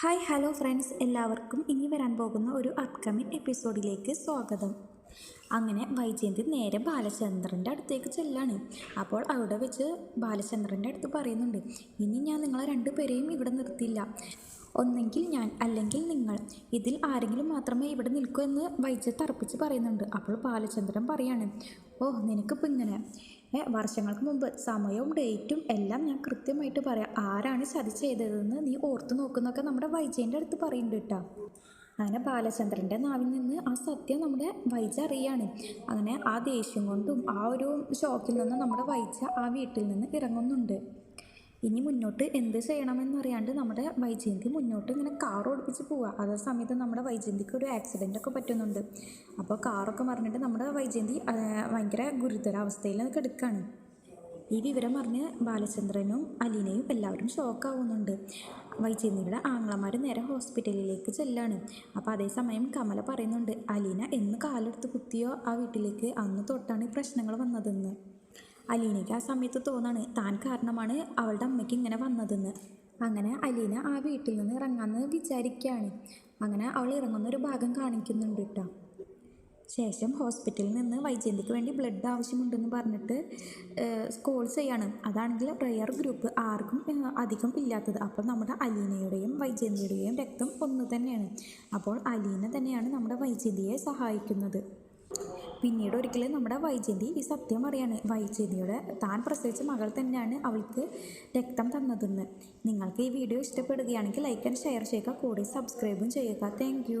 Hi hello friends. എല്ലാവർക്കും ഇനി വരാൻ പോകുന്ന ഒരു അപ്കമിങ് എപ്പിസോഡിലേക്ക് സ്വാഗതം. അങ്ങനെ വൈജയന്തി നേരെ ബാലചന്ദ്രന്റെ അടുത്തേക്ക് ചെല്ലാണ്. അപ്പോൾ അവിടെ വെച്ച് ബാലചന്ദ്രന്റെ അടുത്ത് പറയുന്നുണ്ട് ഇനി ഞാൻ നിങ്ങളെ രണ്ടുപേരെയും ഇവിടെ നിർത്തില്ല. ഒന്നെങ്കിൽ ഞാൻ അല്ലെങ്കിൽ നിങ്ങൾ. ഇതിൽ ആരെങ്കിലും മാത്രമേ ഇവിടെ നിൽക്കൂ എന്ന് വൈദ്യത്ത് അർപ്പിച്ച് പറയുന്നുണ്ട്. അപ്പോൾ ബാലചന്ദ്രൻ പറയാണ് ഓ നിനക്കിപ്പോൾ ഇങ്ങനെ. വർഷങ്ങൾക്ക് മുമ്പ് സമയവും ഡേറ്റും എല്ലാം ഞാൻ കൃത്യമായിട്ട് പറയാം. ആരാണ് ചതി ചെയ്തതെന്ന് നീ ഓർത്തു നോക്കുന്നൊക്കെ നമ്മുടെ വൈജയന്റെ അടുത്ത് പറയുന്നുണ്ട് കേട്ടോ. അങ്ങനെ ബാലചന്ദ്രന്റെ നാവിൽ നിന്ന് ആ സത്യം നമ്മുടെ വൈജ അറിയാണ്. അങ്ങനെ ആ ദേഷ്യം കൊണ്ടും ആ ഒരു ഷോക്കിൽ നിന്നും നമ്മുടെ വൈജ ആ വീട്ടിൽ നിന്ന് ഇറങ്ങുന്നുണ്ട്. ഇനി മുന്നോട്ട് എന്ത് ചെയ്യണമെന്നറിയാണ്ട് നമ്മുടെ വൈജയന്തി മുന്നോട്ട് ഇങ്ങനെ കാർ ഓടിപ്പിച്ച് പോവുക അതേ സമയത്ത് നമ്മുടെ വൈജയന്തിക്ക് ഒരു ആക്സിഡന്റ് ഒക്കെ പറ്റുന്നുണ്ട്. അപ്പോൾ കാറൊക്കെ മറിഞ്ഞിട്ട് നമ്മുടെ വൈജയന്തി ഭയങ്കര ഗുരുതരാവസ്ഥയിൽ കിടക്കുകയാണ് ഈ വിവരം അറിഞ്ഞ് ബാലചന്ദ്രനും അലീനയും എല്ലാവരും ഷോക്കാവുന്നുണ്ട് വൈജയന്തിയുടെ ആങ്ങളമാർ നേരെ ഹോസ്പിറ്റലിലേക്ക് ചെല്ലാണ്. അപ്പോൾ അതേസമയം കമല പറയുന്നുണ്ട് അലീന എന്ന് കാലെടുത്ത് കുത്തിയോ? ആ വീട്ടിലേക്ക് അന്ന് തൊട്ടാണ് ഈ പ്രശ്നങ്ങൾ വന്നതെന്ന്. അലീനയ്ക്ക് ആ സമയത്ത് തോന്നാണ് താൻ കാരണമാണ് അവളുടെ അമ്മയ്ക്ക് ഇങ്ങനെ വന്നതെന്ന്. അങ്ങനെ അലീന ആ വീട്ടിൽ നിന്ന് ഇറങ്ങാമെന്ന് വിചാരിക്കുകയാണ്. അങ്ങനെ അവൾ ഇറങ്ങുന്ന ഒരു ഭാഗം കാണിക്കുന്നുണ്ട് കേട്ടോ. ശേഷം ഹോസ്പിറ്റലിൽ നിന്ന് വൈജയന്തിക്ക് വേണ്ടി ബ്ലഡ് ആവശ്യമുണ്ടെന്ന് പറഞ്ഞിട്ട് കോൾ ചെയ്യാണ്. അതാണെങ്കിൽ റയർ ഗ്രൂപ്പ് ആർക്കും അധികം ഇല്ലാത്തത്. അപ്പോൾ നമ്മുടെ അലീനയുടെയും വൈജയന്തിയുടെയും രക്തം ഒന്ന് തന്നെയാണ്. അപ്പോൾ അലീന തന്നെയാണ് നമ്മുടെ വൈജയന്തിയെ സഹായിക്കുന്നത്. പിന്നീട് ഒരിക്കലും നമ്മുടെ വൈജയന്തി ഈ സത്യം അറിയാണ്. വൈജയന്തിയുടെ താൻ പ്രസവിച്ച മകൾ തന്നെയാണ് അവൾക്ക് രക്തം തന്നതെന്ന്. നിങ്ങൾക്ക് ഈ വീഡിയോ ഇഷ്ടപ്പെടുകയാണെങ്കിൽ ലൈക്ക് ആൻഡ് ഷെയർ ചെയ്യുക. കൂടി സബ്സ്ക്രൈബും ചെയ്യുക. താങ്ക്